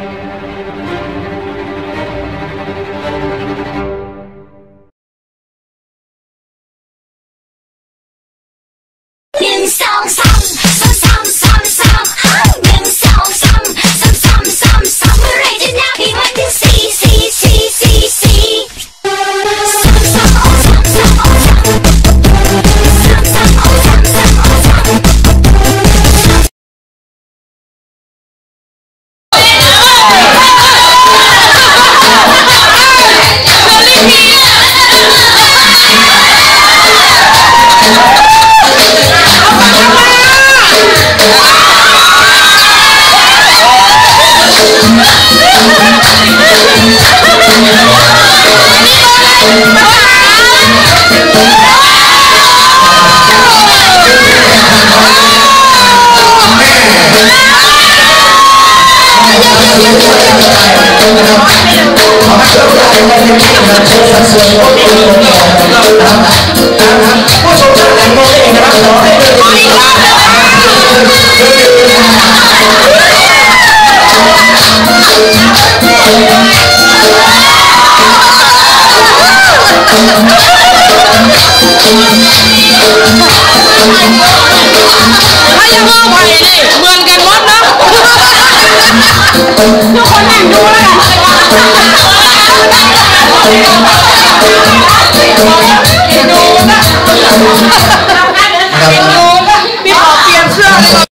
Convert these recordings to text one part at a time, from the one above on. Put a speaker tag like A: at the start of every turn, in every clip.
A: Thank you.
B: ผู้ ชมท่านไหนก็เองนะครับขอให้เดินทางมา
C: ถ้ายังมองไปนี่เหมือนกันหมดนะทุกคนแห่งดูเลยดูนะดูนะพี่ขอเปลี่ยนเสื้อเลย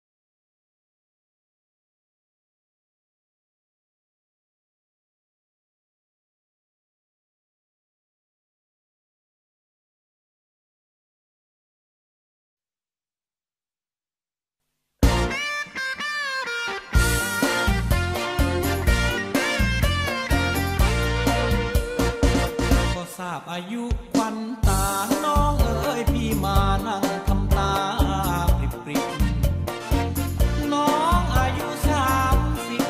D: อายุควันตาน้องเอ๋ยพี่มานั่งทำตาปริบปริบน้องอายุสามสิบ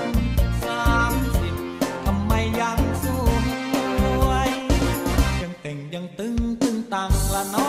D: สามสิบทำไมยังสวย ยังเต่งยังตึงตึงตังละน้อง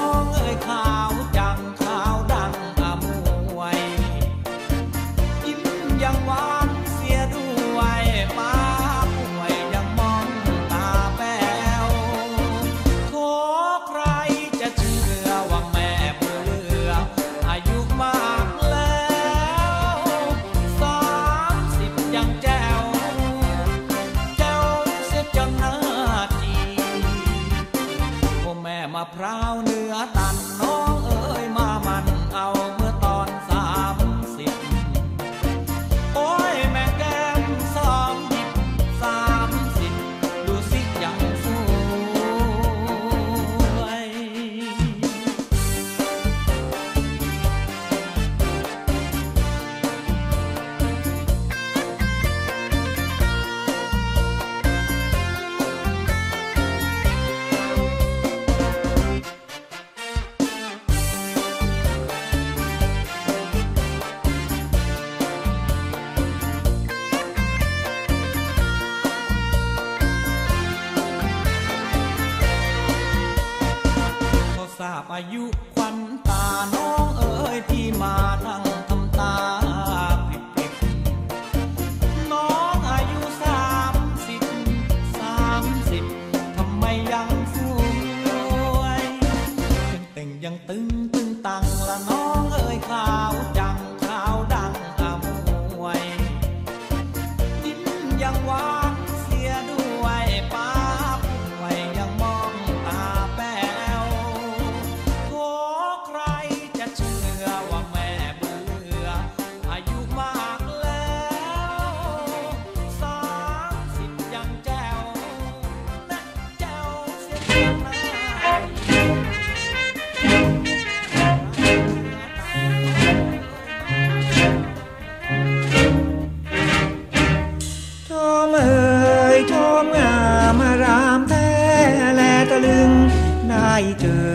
D: ได้เจอ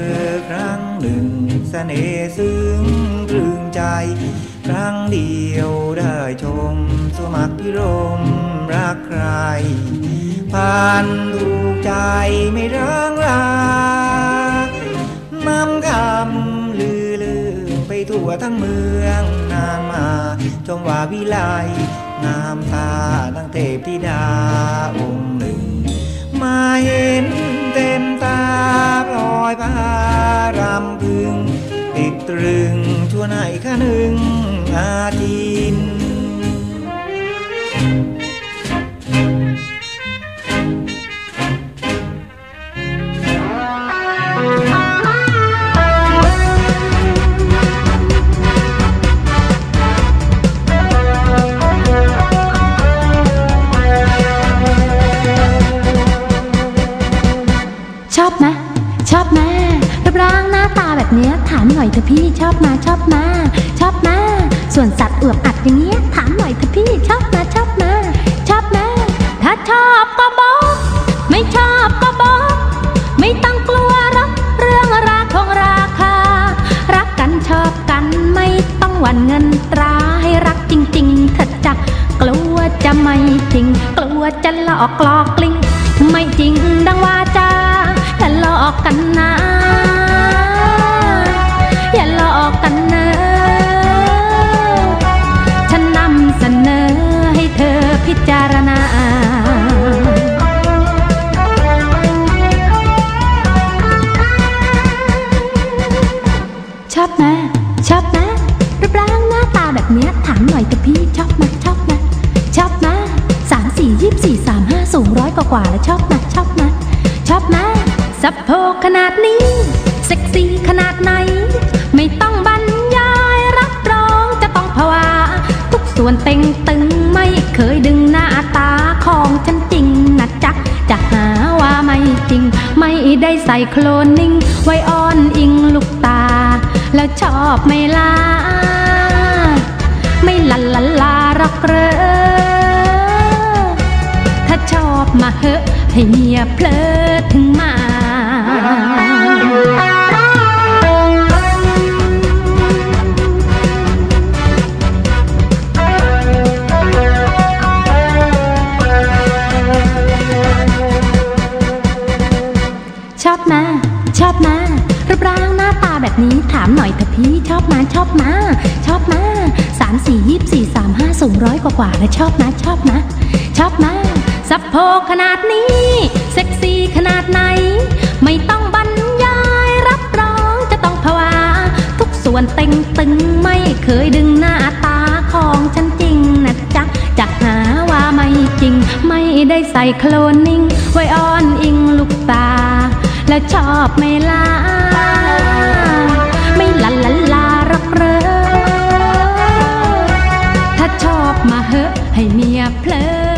B: ครั้งหนึ่งสเสน่ห์ซึ้งตรึงใจ ครั้งเดียวได้ชม สมัครพิรมรักใครผ่านถูกใจไม่ร้างราน้ำคำลือลือไปทั่วทั้งเมืองนางมาชมว่าวิไลงามตาตั้งเทพธิดาองค์หนึ่ง มาเห็น ต็มตาพลอยพารำพึง ติดตรึงชั่วไหนคะหนึ่งอาทิ
E: ตย์ อยเถอะพี่ชอบมาชอบมา ชอบมาส่วนสัตว์อวบอัดอย่างเงี้ยถามหน่อยเถอะพี่ชอบมาชอบมา ชอบมาถ้าชอบก็บอก ไม่ชอบก็บอก ไม่ต้องกลัวหรอกเรื่องราคงราคา รักกันชอบกันไม่ต้องหวั่นเงินตราให้รักจริงๆเถิดจ้ะกลัวจะไม่จริง กลัวจะหลอกหลอกกลิ้งไม่จริงดังว่าจาอย่หลอกกันนะอย่า กันนะฉันนำเสนอให้เธอพิจารณาชอบนะ ชอบนะรูปร่างหน้าตาแบบเนี้ยถามหน่อยแต่พี่ชอบนะชอบนะชอบนะสามสี่ยี่สี่สามห้าสูงร้อยกว่ากว่าแล้วชอบนะชอบนะชอบนะสะโพกขนาดนี้ เซ็กซี่ขนาดไหน ไม่ต้องบรรยาาวะทุกส่วนเต็งตึงไม่เคยดึงหน้าตาของฉันจริงนะจ๊ะจะหาว่าไม่จริง ไม่ได้ใส่โคลนนิ่ง ไว้อ้อนอิงลูกตา แล้วชอบไม่ลาไม่ลันลันลารักเรอถ้าชอบมาเหอะให้เมียเพลอถึงมา อะพี่ชอบมาชอบมาชอบมาสามสี่ยี่สี่สามห้าสูงร้อยกว่ากว่าแล้วชอบนะชอบนะ ชอบมาสะโพขนาดนี้ เซ็กซี่ขนาดไหน ไม่ต้องบรรยายรับรองจะต้องภาวะทุกส่วนเต็งตึงไม่เคยดึงหน้าตาของฉันจริงนะจ๊ะจะหาว่าไม่จริง ไม่ได้ใส่โคลนนิ่ง ไว้อ้อนอิงลูกตา แล้วชอบไม่ลา อบมาเหอะให้เมียเพลิน